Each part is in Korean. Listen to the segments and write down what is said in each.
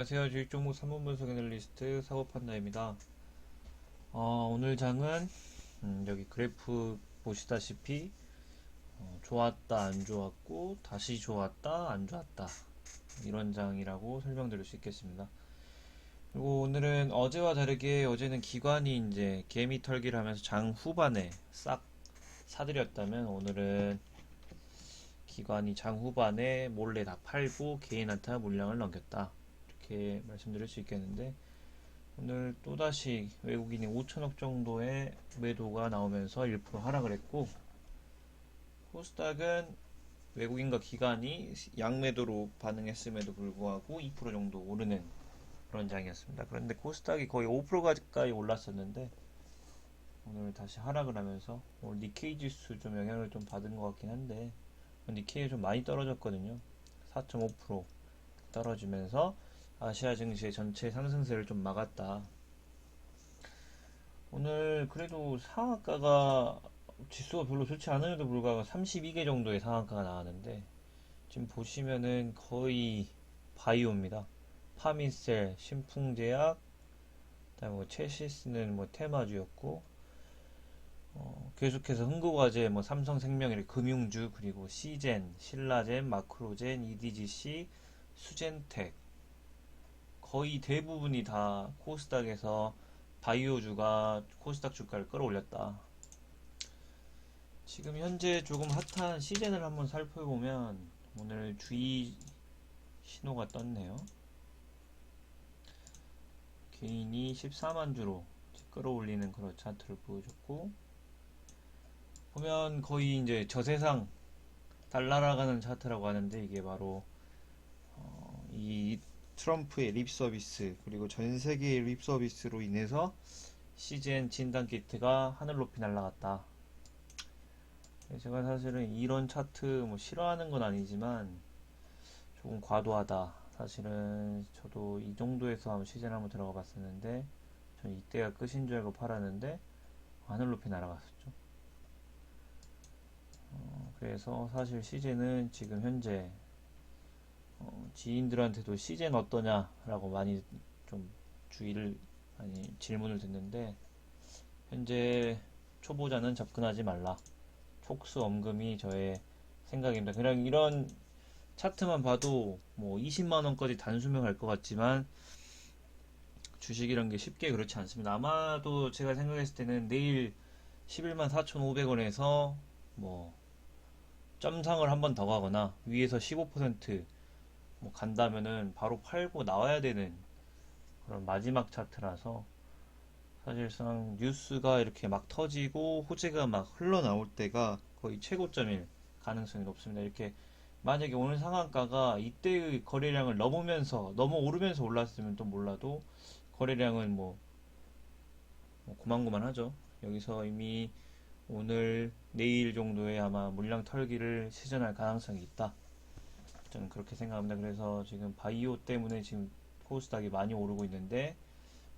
안녕하세요. 주식 종목 3분 분석 애널리스트 사고판다입니다. 어, 오늘 장은 음, 여기 그래프 보시다시피 어, 좋았다 안 좋았고 다시 좋았다 안 좋았다 이런 장이라고 설명드릴 수 있겠습니다. 그리고 오늘은 어제와 다르게 어제는 기관이 이제 개미 털기를 하면서 장 후반에 싹 사들였다면 오늘은 기관이 장 후반에 몰래 다 팔고 개인한테 물량을 넘겼다. 이렇게 말씀드릴 수 있겠는데 오늘 또다시 외국인이 5천억 정도의 매도가 나오면서 1% 하락을 했고 코스닥은 외국인과 기관이 양매도로 반응했음에도 불구하고 2% 정도 오르는 그런 장이었습니다. 그런데 코스닥이 거의 5% 가까이 올랐었는데 오늘 다시 하락을 하면서 오늘 니케이 지수 좀 영향을 좀 받은 것 같긴 한데 니케이 좀 많이 떨어졌거든요. 4.5% 떨어지면서 아시아 증시의 전체 상승세를 좀 막았다. 오늘 그래도 상한가가 지수가 별로 좋지 않음에도 불구하고 32개 정도의 상한가가 나왔는데 지금 보시면은 거의 바이오입니다. 파미셀, 신풍제약, 그다음에 뭐 체시스는 뭐 테마주였고 어, 계속해서 흥국화재, 뭐 삼성생명 이렇게 금융주 그리고 시젠, 신라젠, 마크로젠, EDGC, 수젠텍 거의 대부분이 다 코스닥에서 바이오주가 코스닥 주가를 끌어올렸다. 지금 현재 조금 핫한 시젠을 한번 살펴보면 오늘 주의 신호가 떴네요. 개인이 14만 주로 끌어올리는 그런 차트를 보여줬고 보면 거의 이제 저세상 달나라가는 차트라고 하는데 이게 바로 어, 이 트럼프의 립 서비스 그리고 전 세계의 립 서비스로 인해서 CGN 진단 키트가 하늘 높이 날아갔다. 제가 사실은 이런 차트 뭐 싫어하는 건 아니지만 조금 과도하다. 사실은 저도 이 정도에서 한번 시즌 한번 들어가 봤었는데 전 이때가 끝인 줄 알고 팔았는데 하늘 높이 날아갔었죠. 어, 그래서 사실 시즌은 지금 현재 어, 지인들한테도 시즌 어떠냐라고 많이 좀 주의를 많이 질문을 듣는데 현재 초보자는 접근하지 말라. 촉수 엄금이 저의 생각입니다. 그냥 이런 차트만 봐도 뭐 20만 원까지 단수명 할것 같지만 주식이란 게 쉽게 그렇지 않습니다. 아마도 제가 생각했을 때는 내일 11만 4,500원에서 뭐 점상을 한 번 더 가거나 위에서 15% 뭐 간다면은 바로 팔고 나와야 되는 그런 마지막 차트라서 사실상 뉴스가 이렇게 막 터지고 호재가 막 흘러나올 때가 거의 최고점일 가능성이 높습니다. 이렇게 만약에 오늘 상한가가 이때의 거래량을 넘으면서 넘어 오르면서 올랐으면 또 몰라도 거래량은 뭐, 뭐 고만고만하죠. 여기서 이미 오늘 내일 정도에 아마 물량 털기를 시전할 가능성이 있다. 저는 그렇게 생각합니다. 그래서 지금 바이오 때문에 지금 코스닥이 많이 오르고 있는데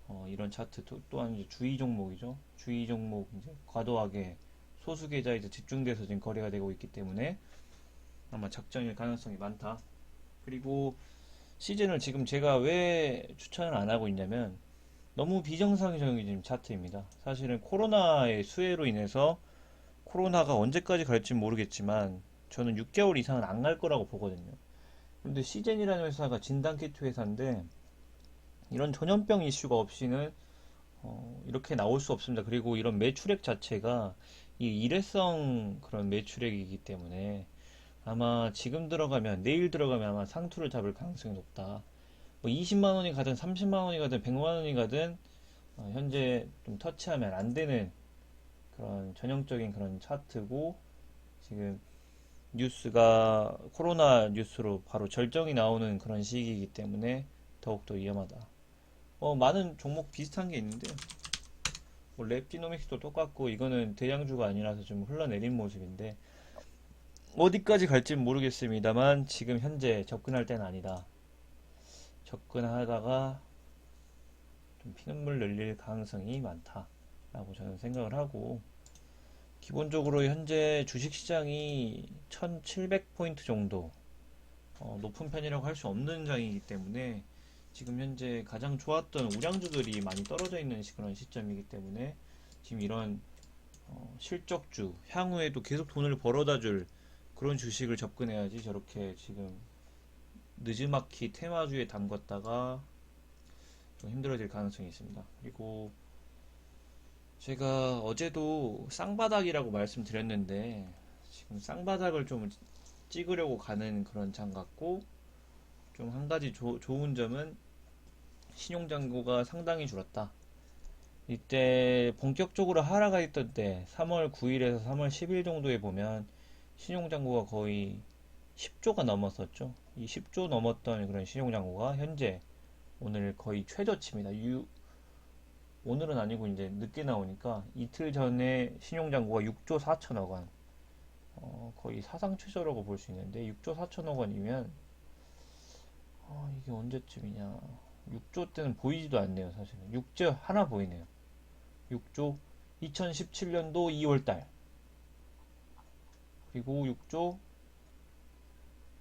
어, 이런 차트 또, 또한 이제 주의 종목이죠. 주의 종목 이제 과도하게 소수 계좌에 이제 집중돼서 지금 거래가 되고 있기 때문에 아마 작전일 가능성이 많다. 그리고 시즌을 지금 제가 왜 추천을 안 하고 있냐면 너무 비정상적인 지금 차트입니다. 사실은 코로나의 수혜로 인해서 코로나가 언제까지 갈지 모르겠지만 저는 6개월 이상은 안 갈 거라고 보거든요. 그런데 시젠이라는 회사가 진단 키트 회사인데 이런 전염병 이슈가 없이는 어, 이렇게 나올 수 없습니다. 그리고 이런 매출액 자체가 이 일회성 그런 매출액이기 때문에 아마 지금 들어가면 내일 들어가면 아마 상투를 잡을 가능성이 높다. 뭐 20만 원이 가든 30만 원이 가든 100만 원이 가든 어, 현재 좀 터치하면 안 되는 그런 전형적인 그런 차트고 지금 뉴스가 코로나 뉴스로 바로 절정이 나오는 그런 시기이기 때문에 더욱더 위험하다. 어, 많은 종목 비슷한 게 있는데요. 뭐 랩디노믹스도 똑같고 이거는 대장주가 아니라서 좀 흘러내린 모습인데 어디까지 갈지 모르겠습니다만 지금 현재 접근할 때는 아니다. 접근하다가 좀 피눈물 흘릴 가능성이 많다라고 저는 생각을 하고 기본적으로 현재 주식시장이 1700포인트 정도 어, 높은 편이라고 할 수 없는 장이기 때문에 지금 현재 가장 좋았던 우량주들이 많이 떨어져 있는 시- 그런 시점이기 때문에 지금 이런 어, 실적주 향후에도 계속 돈을 벌어다 줄 그런 주식을 접근해야지 저렇게 지금 느즈마키 테마주에 담갔다가 좀 힘들어질 가능성이 있습니다. 그리고 제가 어제도 쌍바닥이라고 말씀드렸는데 지금 쌍바닥을 좀 찍으려고 가는 그런 장 같고 좀 한 가지 조- 좋은 점은 신용잔고가 상당히 줄었다. 이때 본격적으로 하락가 있던 때 3월 9일에서 3월 10일 정도에 보면 신용잔고가 거의 10조가 넘었었죠. 이 10조 넘었던 그런 신용잔고가 현재 오늘 거의 최저치입니다. 유- 오늘은 아니고 이제 늦게 나오니까 이틀 전에 신용잔고가 6조 4천억 원. 어, 거의 사상 최저라고 볼 수 있는데 6조 4천억 원이면 어, 이게 언제쯤이냐? 6조 때는 보이지도 않네요, 사실은. 6조 하나 보이네요. 6조 2017년도 2월 달. 그리고 6조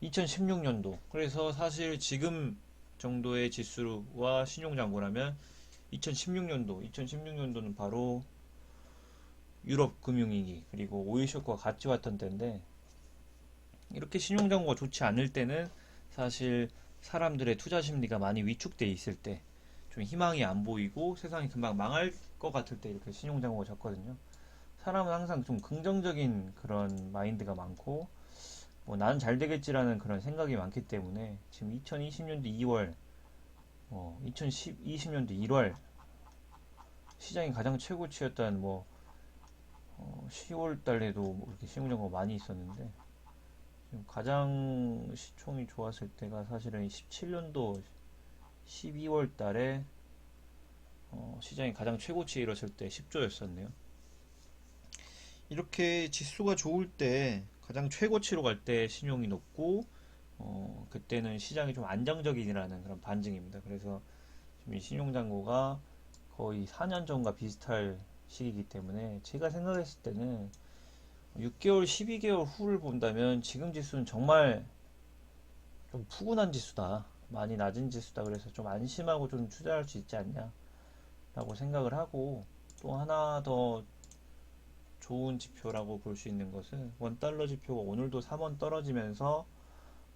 2016년도. 그래서 사실 지금 정도의 지수와 신용잔고라면 2016년도, 2016년도는 바로 유럽 금융위기 그리고 오일 쇼크가 같이 왔던 때인데 이렇게 신용잔고가 좋지 않을 때는 사실 사람들의 투자 심리가 많이 위축돼 있을 때 좀 희망이 안 보이고 세상이 금방 망할 것 같을 때 이렇게 신용잔고가 적거든요. 사람은 항상 좀 긍정적인 그런 마인드가 많고 뭐 나는 잘 되겠지라는 그런 생각이 많기 때문에 지금 2020년도 2월 어, 2020년도 1월 시장이 가장 최고치였던 뭐 어, 10월 달에도 뭐 이렇게 신용잔고가 많이 있었는데 가장 시총이 좋았을 때가 사실은 17년도 12월 달에 어, 시장이 가장 최고치에 이뤘을 때 10조였었네요. 이렇게 지수가 좋을 때 가장 최고치로 갈 때 신용이 높고 어, 그때는 시장이 좀 안정적이라는 그런 반증입니다. 그래서 지금 이 신용잔고가 거의 4년 전과 비슷할 시기이기 때문에 제가 생각했을 때는 6개월, 12개월 후를 본다면 지금 지수는 정말 좀 푸근한 지수다. 많이 낮은 지수다. 그래서 좀 안심하고 좀 투자할 수 있지 않냐. 라고 생각을 하고 또 하나 더 좋은 지표라고 볼 수 있는 것은 원달러 지표가 오늘도 3원 떨어지면서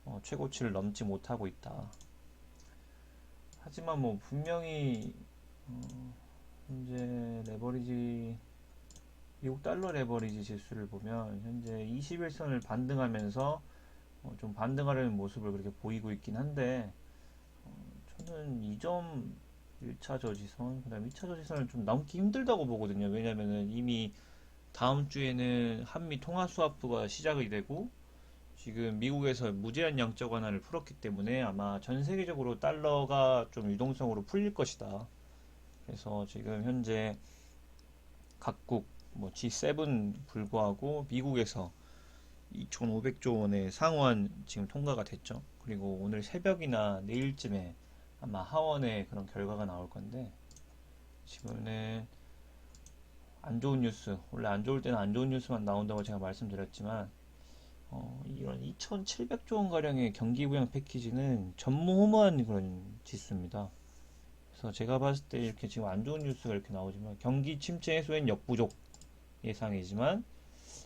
어, 최고치를 넘지 못하고 있다. 하지만 뭐 분명히 어, 현재 레버리지 미국 달러 레버리지 지수를 보면 현재 21선을 반등하면서 어, 좀 반등하려는 모습을 그렇게 보이고 있긴 한데 어, 저는 이 점 1차 저지선 그다음 2차 저지선을 좀 넘기 힘들다고 보거든요. 왜냐면은 이미 다음 주에는 한미 통화 스와프가 시작이 되고 지금 미국에서 무제한 양적 완화를 풀었기 때문에 아마 전 세계적으로 달러가 좀 유동성으로 풀릴 것이다. 그래서 지금 현재 각국 뭐 G7 불구하고 미국에서 2,500조 원의 상원 지금 통과가 됐죠. 그리고 오늘 새벽이나 내일쯤에 아마 하원에 그런 결과가 나올 건데 지금은 안 좋은 뉴스 원래 안 좋을 때는 안 좋은 뉴스만 나온다고 제가 말씀드렸지만 어, 이런 2,700조 원 가량의 경기 부양 패키지는 전무후무한 그런 지수입니다. 그래서 제가 봤을 때 이렇게 지금 안 좋은 뉴스가 이렇게 나오지만 경기 침체 해소엔 역부족 예상이지만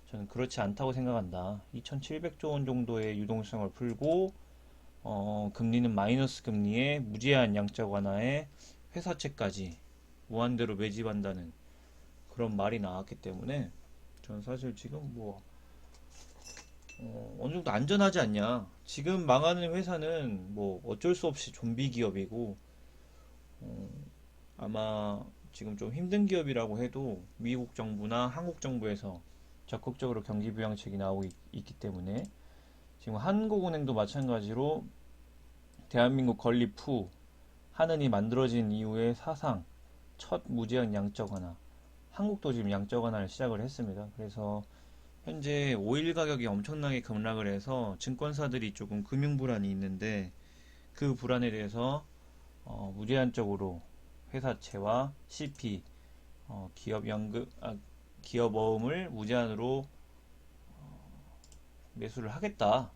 저는 그렇지 않다고 생각한다. 2,700조 원 정도의 유동성을 풀고 어, 금리는 마이너스 금리에 무제한 양적 완화에 회사채까지 무한대로 매집한다는 그런 말이 나왔기 때문에 저는 사실 지금 뭐 어, 어느 정도 안전하지 않냐. 지금 망하는 회사는 뭐 어쩔 수 없이 좀비 기업이고 어, 아마 지금 좀 힘든 기업이라고 해도 미국 정부나 한국 정부에서 적극적으로 경기 부양책이 나오고 있, 있기 때문에 지금 한국은행도 마찬가지로 대한민국 건립 후 한은이 만들어진 이후에 사상 첫 무제한 양적 완화 한국도 지금 양적 완화를 시작을 했습니다. 그래서 현재 오일 가격이 엄청나게 급락을 해서 증권사들이 조금 금융 불안이 있는데 그 불안에 대해서 어, 무제한적으로 회사채와 CP 어, 기업 연금 아, 기업 어음을 무제한으로 어, 매수를 하겠다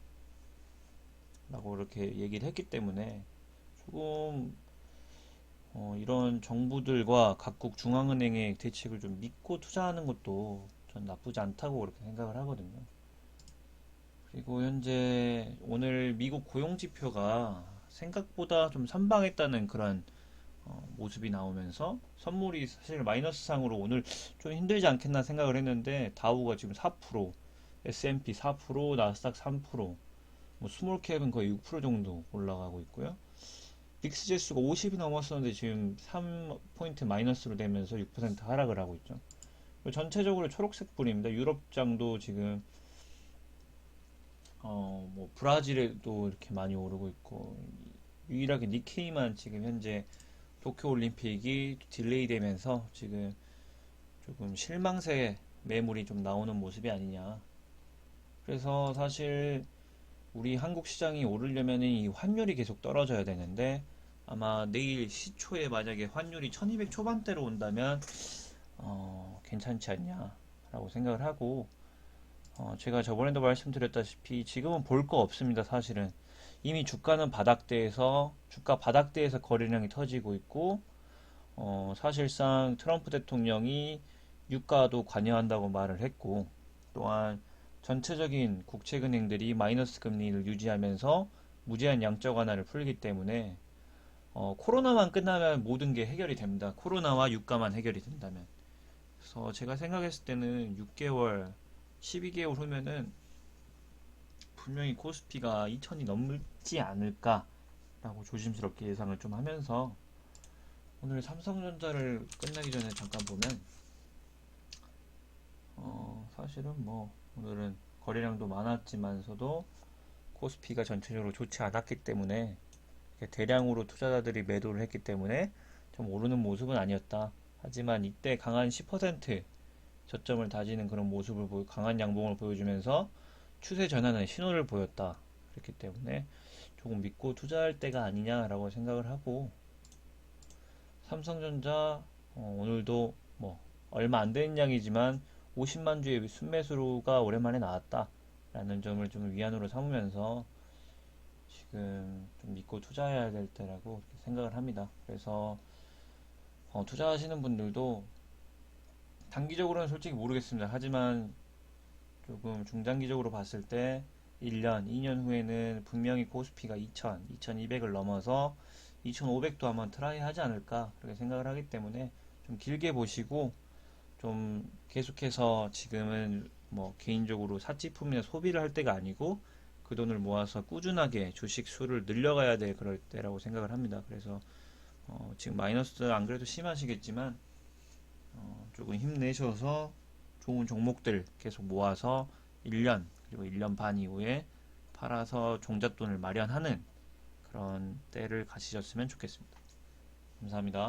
라고 이렇게 얘기를 했기 때문에 조금 어, 이런 정부들과 각국 중앙은행의 대책을 좀 믿고 투자하는 것도 전 나쁘지 않다고 그렇게 생각을 하거든요. 그리고 현재 오늘 미국 고용 지표가 생각보다 좀 선방했다는 그런 어, 모습이 나오면서 선물이 사실 마이너스 상으로 오늘 좀 힘들지 않겠나 생각을 했는데 다우가 지금 4%, S&P 4%, 나스닥 3%, 뭐 스몰캡은 거의 6% 정도 올라가고 있고요. 빅스 지수가 50이 넘었었는데 지금 3포인트 마이너스로 되면서 6% 하락을 하고 있죠. 전체적으로 초록색 불입니다. 유럽장도 지금 어, 뭐 브라질에도 이렇게 많이 오르고 있고 유일하게 니케이만 지금 현재 도쿄 올림픽이 딜레이 되면서 지금 조금 실망세 매물이 좀 나오는 모습이 아니냐. 그래서 사실 우리 한국 시장이 오르려면 이 환율이 계속 떨어져야 되는데 아마 내일 시초에 만약에 환율이 1200 초반대로 온다면 어, 괜찮지 않냐라고 생각을 하고 어, 제가 저번에도 말씀드렸다시피 지금은 볼 거 없습니다 사실은 이미 주가는 바닥대에서 주가 바닥대에서 거래량이 터지고 있고 어, 사실상 트럼프 대통령이 유가도 관여한다고 말을 했고 또한 전체적인 국채은행들이 마이너스 금리를 유지하면서 무제한 양적 완화를 풀기 때문에 어, 코로나만 끝나면 모든 게 해결이 됩니다. 코로나와 유가만 해결이 된다면. 그래서 제가 생각했을 때는 6개월, 12개월 후면은 분명히 코스피가 2000이 넘지 않을까라고 조심스럽게 예상을 좀 하면서 오늘 삼성전자를 끝나기 전에 잠깐 보면 어, 사실은 뭐 오늘은 거래량도 많았지만서도 코스피가 전체적으로 좋지 않았기 때문에 대량으로 투자자들이 매도를 했기 때문에 좀 오르는 모습은 아니었다. 하지만 이때 강한 10% 저점을 다지는 그런 모습을 보여 강한 양봉을 보여주면서 추세 전환의 신호를 보였다. 그렇기 때문에 조금 믿고 투자할 때가 아니냐라고 생각을 하고 삼성전자 어, 오늘도 뭐 얼마 안 되는 양이지만 50만 주의 순매수가 오랜만에 나왔다라는 점을 좀 위안으로 삼으면서 지금 좀 믿고 투자해야 될 때라고 생각을 합니다. 그래서 어, 투자하시는 분들도 단기적으로는 솔직히 모르겠습니다. 하지만 조금 중장기적으로 봤을 때 1년, 2년 후에는 분명히 코스피가 2000, 2200을 넘어서 2500도 한번 트라이 하지 않을까 그렇게 생각을 하기 때문에 좀 길게 보시고 좀 계속해서 지금은 뭐 개인적으로 사치품이나 소비를 할 때가 아니고 그 돈을 모아서 꾸준하게 주식 수를 늘려가야 될 그럴 때라고 생각을 합니다. 그래서 어 지금 마이너스 안 그래도 심하시겠지만 어 조금 힘내셔서 좋은 종목들 계속 모아서 1년 그리고 1년 반 이후에 팔아서 종잣돈을 마련하는 그런 때를 가지셨으면 좋겠습니다. 감사합니다.